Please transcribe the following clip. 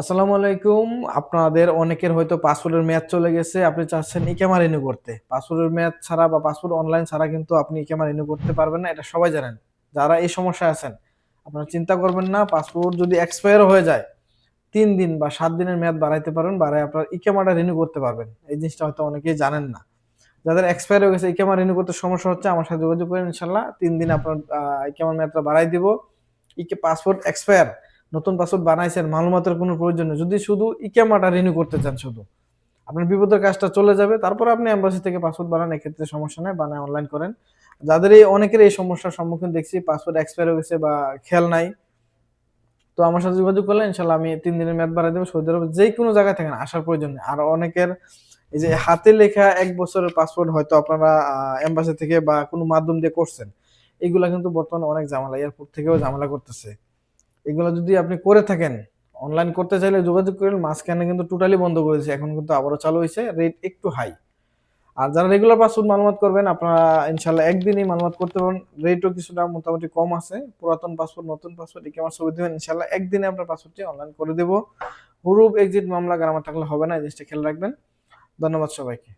আসসালামু আলাইকুম। আপনাদের অনেকের হয়তো পাসওয়ার্ডের মেয়াদ চলে গেছে। আপনি চাচ্ছেন ইকেমা রিনিউ করতে। পাসওয়ার্ডের মেয়াদ ছাড়া বা পাসওয়ার্ড অনলাইন ছাড়া কিন্তু আপনি ইকেমা রিনিউ করতে পারবেন না, এটা সবাই জানেন। যারা এই সমস্যায় আছেন, আপনারা চিন্তা করবেন না পাসপোর্ট যদি এক্সপায়ার হয়ে যায়, তিন দিন বা সাত দিনের মেয়াদ বাড়াইতে পারবেন বাড়ায় আপনার ইকেমাটা রিনিউ করতে পারবেন। এই জিনিসটা হয়তো অনেকেই জানেন না। যাদের এক্সপায়ার হয়ে গেছে ইকেমা রিনিউ করতে সমস্যা হচ্ছে, আমার সাথে যোগাযোগ করেন ইনশাল্লাহ তিন দিন আপনার ইকেমার মেয়াদটা বাড়াই দিব। ইকে পাসপোর্ট এক্সপায়ার নতুন পাসওয়ার্ড বানাইছেন, মালুমাতের কোনো প্রয়োজন নেই। যদি শুধু ইকেমাটা রিনিউ করতে চান শুধু, আপনার বিপদের কাজটা চলে যাবে, তারপর আপনি এম্বাসি থেকে পাসওয়ার্ড বানান, এক্ষেত্রে সমস্যা নেই, বানায় অনলাইন করেন। যাদের এই, অনেকের এই সমস্যার সম্মুখীন দেখছি, পাসওয়ার্ড এক্সপায়ার হয়ে গেছে বা খেয়াল নাই। তো আমার সাথে যোগাযোগ করলে ইনশাল্লাহ আমি তিন দিনের মেয়াদ বাড়াই দেবো, সৌদি আরব যে কোনো জায়গায় থাকেন, আসার প্রয়োজন নেই। আর অনেকের এই যে হাতে লেখা এক বছরের পাসপোর্ট হয়তো আপনারা এম্বাসি থেকে বা কোনো মাধ্যম দিয়ে করছেন, এগুলা কিন্তু বর্তমানে অনেক ঝামেলা, এয়ারপোর্ট থেকেও ঝামেলা করতেছে। এগুলো যদি আপনি করে থাকেন অনলাইন করতে চাইলে যোগাযোগ করেন, মাঝখানে কিন্তু টোটালি বন্ধ করেছে এখন কিন্তু আবারও চালু হয়েছে রেট একটু হাই আর যারা রেগুলার পাসপোর্ট মালুমাত করবেন, আপনারা ইনশাল্লাহ একদিনই মালুমাত করতে পারেন রেটও কিছুটা মোটামুটি কম আছে, পুরাতন পাসপোর্ট নতুন পাসপোর্ট একে আমার ছবি দেবেন ইনশাল্লাহ একদিনে আপনার পাসওয়ার্ডটি অনলাইন করে দেবো। হুরুপ এক্সিট মামলা গ্রামার থাকলে হবে না, এই জিনিসটা খেয়াল রাখবেন। ধন্যবাদ সবাইকে।